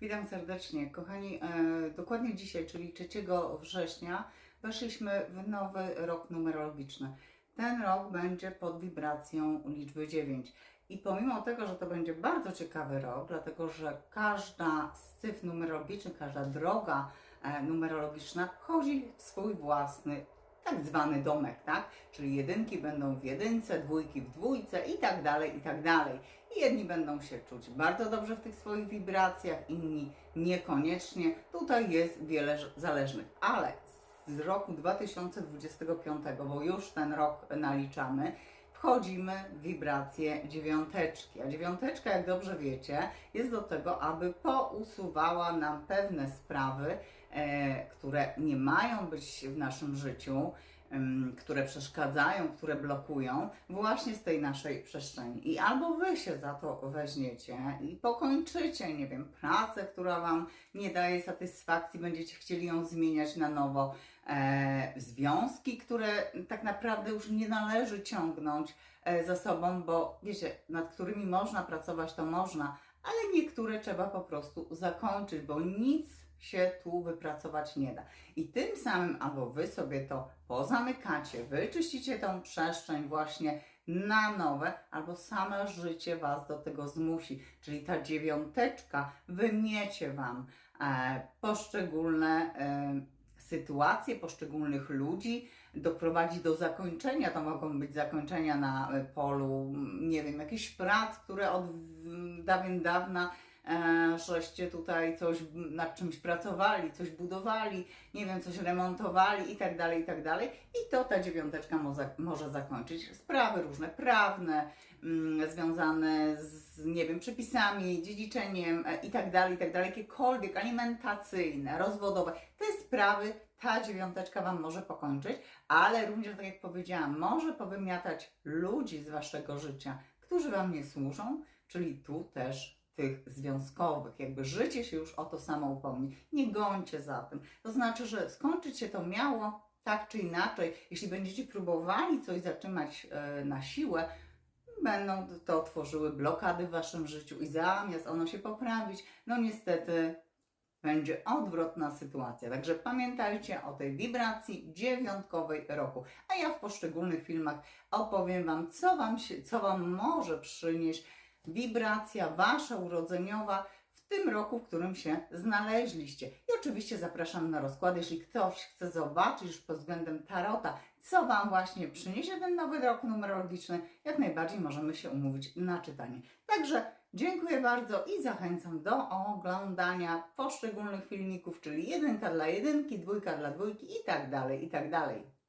Witam serdecznie. Kochani, e, dokładnie dzisiaj, czyli 3 września, weszliśmy w nowy rok numerologiczny. Ten rok będzie pod wibracją liczby 9. I pomimo tego, że to będzie bardzo ciekawy rok, dlatego że każda z cyfr numerologicznych, każda droga e, numerologiczna wchodzi w swój własny tak zwany domek, tak? Czyli jedynki będą w jedynce, dwójki w dwójce i tak dalej, i tak dalej. I jedni będą się czuć bardzo dobrze w tych swoich wibracjach, inni niekoniecznie. Tutaj jest wiele zależnych, ale z roku 2025, bo już ten rok naliczamy, wchodzimy w wibrację dziewiąteczki. A dziewiąteczka, jak dobrze wiecie, jest do tego, aby pousuwała nam pewne sprawy, e, które nie mają być w naszym życiu, które przeszkadzają, które blokują właśnie z tej naszej przestrzeni. I albo wy się za to weźmiecie i pokończycie, nie wiem, pracę, która wam nie daje satysfakcji, będziecie chcieli ją zmieniać na nowo, e, związki, które tak naprawdę już nie należy ciągnąć e, za sobą, bo wiecie, nad którymi można pracować, to można, ale niektóre trzeba po prostu zakończyć, bo nic się tu wypracować nie da. I tym samym albo wy sobie to pozamykacie, wyczyścicie tą przestrzeń właśnie na nowe, albo same życie was do tego zmusi. Czyli ta dziewiąteczka wymiecie wam e, poszczególne e, sytuacje, poszczególnych ludzi, doprowadzi do zakończenia. To mogą być zakończenia na e, polu, nie wiem, jakichś prac, które od dawien dawna żeście tutaj coś nad czymś pracowali, coś budowali, nie wiem, coś remontowali i tak dalej, i tak dalej. I to ta dziewiąteczka może, może zakończyć. Sprawy różne, prawne, mm, związane z, nie wiem, przepisami, dziedziczeniem e, i tak dalej, i tak dalej, jakiekolwiek alimentacyjne, rozwodowe. Te sprawy ta dziewiąteczka Wam może pokończyć, ale również, tak jak powiedziałam, może powymiatać ludzi z Waszego życia, którzy Wam nie służą, czyli tu też tych związkowych, jakby życie się już o to samo upomni. Nie gońcie za tym. To znaczy, że skończyć się to miało tak czy inaczej. Jeśli będziecie próbowali coś zatrzymać e, na siłę, będą to tworzyły blokady w Waszym życiu i zamiast ono się poprawić, no niestety będzie odwrotna sytuacja. Także pamiętajcie o tej wibracji dziewiątkowej roku. A ja w poszczególnych filmach opowiem Wam, co Wam, się, co wam może przynieść wibracja Wasza urodzeniowa w tym roku, w którym się znaleźliście. I oczywiście zapraszam na rozkład, jeśli ktoś chce zobaczyć już pod względem tarota, co Wam właśnie przyniesie ten nowy rok numerologiczny, jak najbardziej możemy się umówić na czytanie. Także dziękuję bardzo i zachęcam do oglądania poszczególnych filmików, czyli jedynka dla jedynki, dwójka dla dwójki i tak dalej, i tak dalej.